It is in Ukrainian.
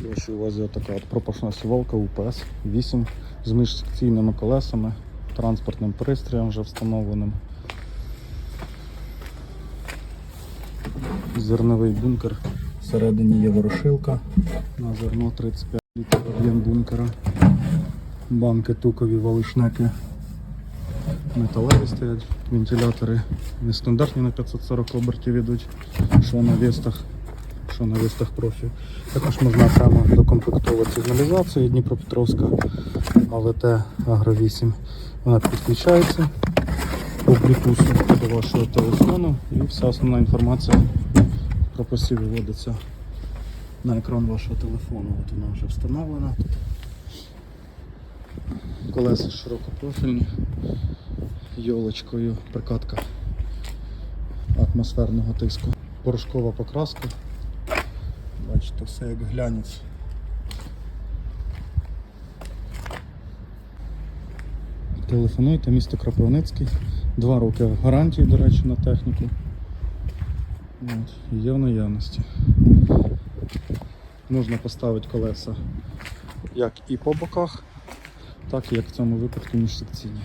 Вашій увазі така от пропашна сівалка УПС 8 з міжсекційними колесами, транспортним пристроєм вже встановленим. Зерновий бункер. Всередині є ворошилка на зерно 35 літрів об'єм бункера. Банки тукові валишнеки. Металеві стоять, вентилятори нестандартні на 540 обертів ідуть, що на вестах, що на вестах профі. Також можна окремо докомплектовувати сигналізацію Дніпропетровська АВТ Агро 8. Вона підключається по Bluetooth до вашого телефону і вся основна інформація про посів виводиться на екран вашого телефону. От вона вже встановлена. Колеса широкопрофільні, йолочкою прикатка атмосферного тиску. Порошкова покраска. Бачите, все як глянець. Телефонуйте, місто Кропивницький. Два роки гарантії, до речі, на техніку. От, є в наявності. Можна поставити колеса як і по боках, так і як в цьому випадку міжсекційні.